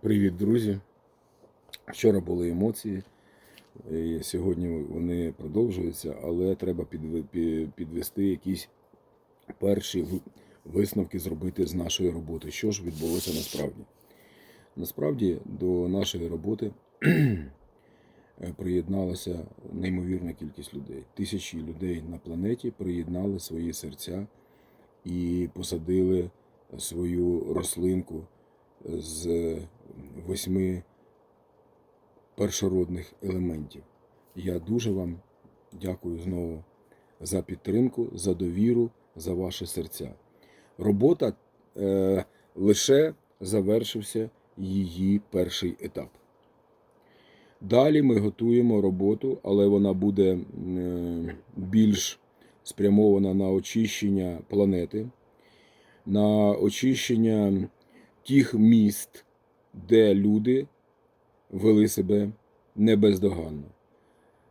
Привіт, друзі. Вчора були емоції, і сьогодні вони продовжуються, але треба підвести якісь перші висновки зробити з нашої роботи. Що ж відбулося насправді? Насправді до нашої роботи приєдналася неймовірна кількість людей. Тисячі людей на планеті приєднали свої серця і посадили свою рослинку з восьми першородних елементів. Я дуже вам дякую знову за підтримку, за довіру, за ваші серця. Робота е, лише завершився її перший етап. Далі ми готуємо роботу, але вона буде е, більш спрямована на очищення планети, на очищення тих міст, де люди вели себе небездоганно,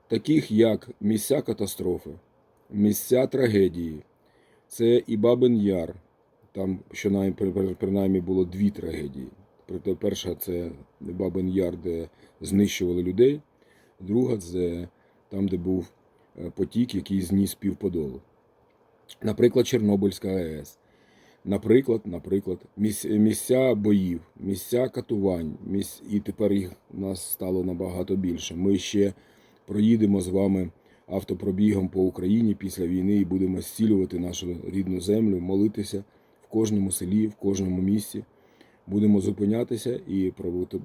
таких як місця катастрофи, місця трагедії, це і Бабин Яр, там при- принаймні було дві трагедії. Проте перша це Бабин Яр, де знищували людей, друга це там, де був е, потік, який зніс півподолу. Наприклад, Чорнобильська АЕС. Наприклад, наприклад, міс- місця боїв, місця катувань, місць... і тепер їх у нас стало набагато більше. Ми ще проїдемо з вами автопробігом по Україні після війни і будемо зцілювати нашу рідну землю, молитися в кожному селі, в кожному місці. Будемо зупинятися і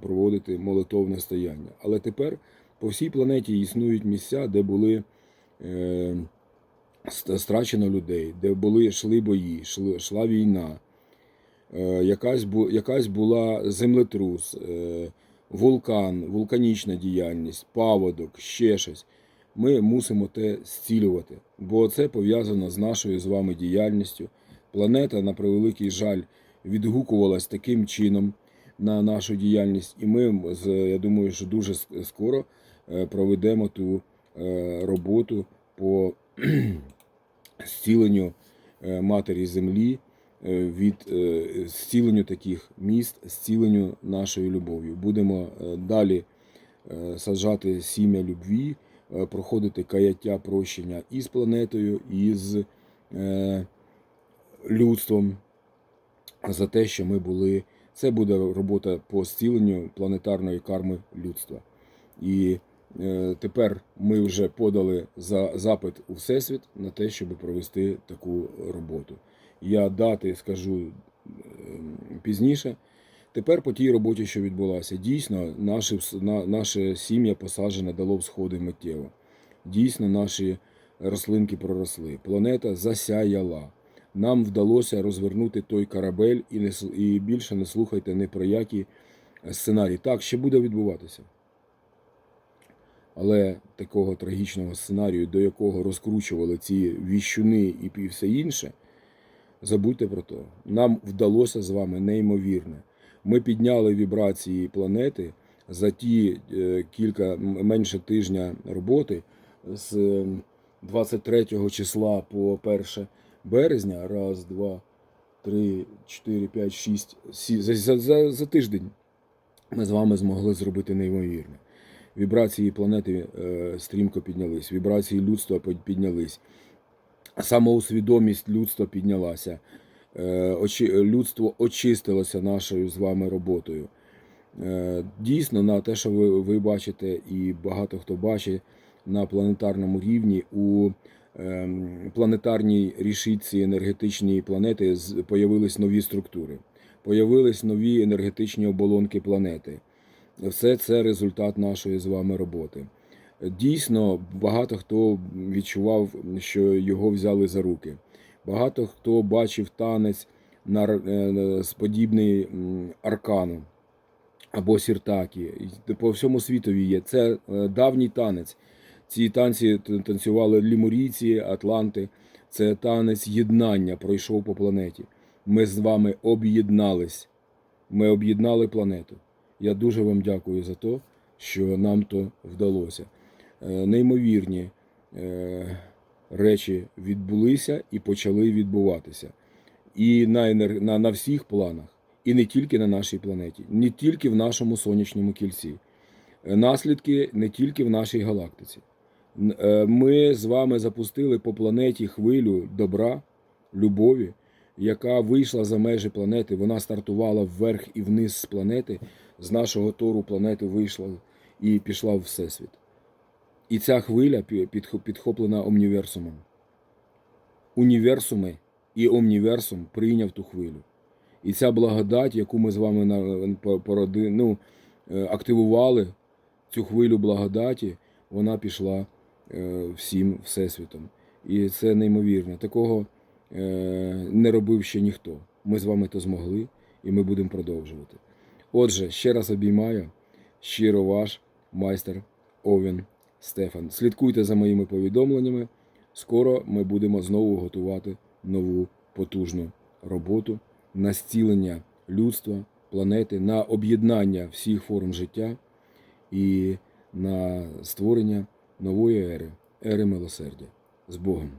проводити молитовне стояння. Але тепер по всій планеті існують місця, де були. Е... ст- страчено людей, де були йшли бої, йшли, йшла війна, е, якась, якась була землетрус, е, вулкан, вулканічна діяльність, паводок, ще щось. Ми мусимо те зцілювати, бо це пов'язано з нашою з вами діяльністю. Планета, на превеликий жаль, відгукувалась таким чином на нашу діяльність, і ми, я думаю, що дуже скоро е, проведемо ту роботу по зціленню е, матері землі, е, від е, зціленню таких міст, зціленню нашою любов'ю. Будемо далі саджати сім'я любві, проходити каяття прощення і з планетою, і з людством за те, що ми були. Це буде робота по зціленню планетарної карми людства. І тепер ми вже подали за запит у Всесвіт на те, щоб провести таку роботу. Я дати скажу е, пізніше. Тепер по тій роботі, що відбулася, дійсно, наші, на, наша сім'я посаджена дало всходи миттєво. Дійсно, наші рослинки проросли. Планета засяяла. Нам вдалося розвернути той корабель і, не, і більше не слухайте ні про які сценарії. Так, ще буде відбуватися. Але такого трагічного сценарію, до якого розкручували ці віщуни і все інше, забудьте про то. Нам вдалося з вами неймовірне. Ми підняли вібрації планети за ті е, кілька менше тижня роботи з е, 23 числа по 1 березня. Раз, два, три, чотири, п'ять, шість, за, за, за тиждень ми з вами змогли зробити неймовірне. Вібрації планети е, стрімко піднялись, вібрації людства піднялись, самоусвідомість людства піднялася, е, людство очистилося нашою з вами роботою. Е, дійсно, на те, що ви, ви бачите, і багато хто бачить на планетарному рівні у ем, планетарній рішітці енергетичній планети з- появились нові структури, появились нові енергетичні оболонки планети. Все це результат нашої з вами роботи. Дійсно, багато хто відчував, що його взяли за руки. Багато хто бачив танець на, е, подібний аркану або сіртакі. По всьому світові є. Це е, давній танець. Ці танці танцювали лімурійці, атланти. Це танець єднання пройшов по планеті. Ми з вами об'єднались. Ми об'єднали планету. Я дуже вам дякую за те, що нам то вдалося. Е, Неймовірні е, речі відбулися і почали відбуватися. І на, енер... на, на всіх планах. І не тільки на нашій планеті, не тільки в нашому сонячному кільці. Е, Наслідки не тільки в нашій галактиці. Ми з вами запустили по планеті хвилю добра, любові, яка вийшла за межі планети. Вона стартувала вверх і вниз з планети. З нашого тору планети вийшла і пішла в Всесвіт. І ця хвиля підхоплена омніверсумом. Універсуми і омніверсум прийняв ту хвилю. І ця благодать, яку ми з вами ну, е, активували, цю хвилю благодаті, вона пішла е, всім всесвітом. І це неймовірно. Такого не робив ще ніхто. Ми з вами то змогли, і ми будемо продовжувати. Отже, ще раз обіймаю. Щиро ваш майстер Овен Стефан. Слідкуйте за моїми повідомленнями. Скоро ми будемо знову готувати нову потужну роботу на зцілення людства, планети, на об'єднання всіх форм життя і на створення нової ери, ери милосердя. З Богом!